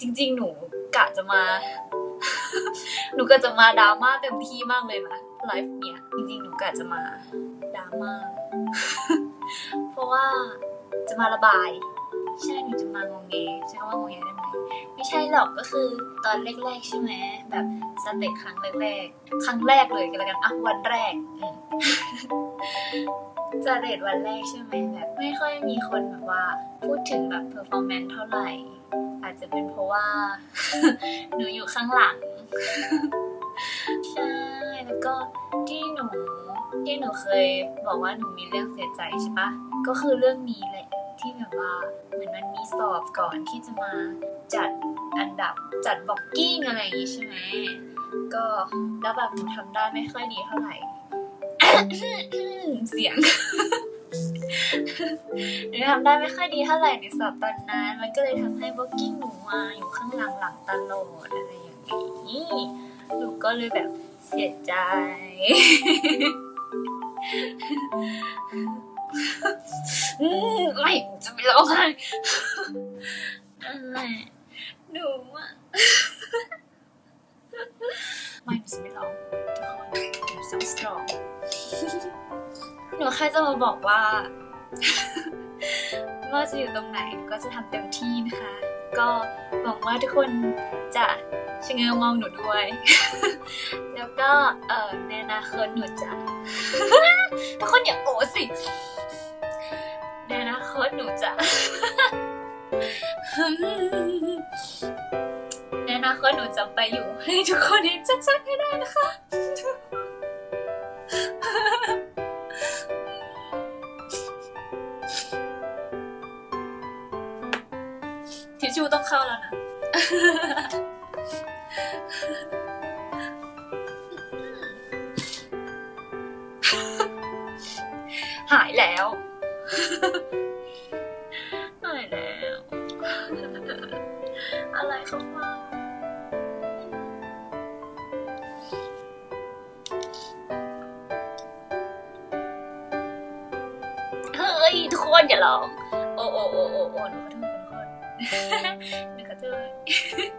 จริง ๆ หนูกะจะมา หนูกะจะมาดราม่าเต็มที่มากเลยนะไลฟ์เนี่ยจริงๆ หนูกะจะมาดราม่า เพราะว่าจะมาระบาย ใช่หนูจะมางงเงใช่คำว่างงเงได้ไช่หรอกก็คือตอนแรกๆใช่ไหมแบบสเตจครั้งแรกๆครั้งแรกเลยกันแล้วกันอะวันแรกอืมสเตจวันแรกใช่ไหมแบบไม่ค่อยมีคนแบบว่าพูดถึงแบบเพอร์ฟอร์แมนซ์เท่าไหร่ อาจจะเป็นเพราะว่า หนูอยู่ข้างหลัง ใช่ แล้วก็ที่หนูที่หนูเคยบอกว่าหนูมีเรื่องเสียใจใช่ปะก็คือเรื่องนี้แหละที่แบบว่าเหมือนมันมีสอบก่อนที่จะมาจัด อันดับจัดบ็อกกิ้งอะไรอย่างงี้ใช่ไหมก็แล้วแบบหนูทำได้ไม่ค่อยดีเท่าไหร่ เสียงหนูทำได้ไม่ค่อยดีเท่าไหร่ในสอบตอนนั้น มันก็เลยทำให้บ็อกกิ้งหนูมาอยู่ข้างหลังหลังตลอดอะไรอย่างนี้หนูก็เลยแบบเสียใจ อืมไม่จะไม่ร้องไห้นั่นแหละ หนูอะไม่หนูจะไม่ร้องทุกคนหนูซัมสตรองหนูแค่จะมาบอกว่าไม่ว่าจะอยู่ตรงไหนหนูก็จะทำเต็มที่นะคะ ก็หวังว่าทุกคนจะชะเง้อมองหนูด้วย แล้วก็เอ่อในอนาคตหนูจะ ทุกคนอย่าโอสิในอนาคตหนูจะในาคตหนูจะไปอยู่ให้ทุกคนเห็นชัดๆให้ได้นะคะ ทิชชู่ต้องเข้าแล้วนะ หายแล้ว คนอย่าร้อง โอ้โอ้โอ้โอ้โอ้หนูขอโทษหนูขอโทษหนูขอโทษ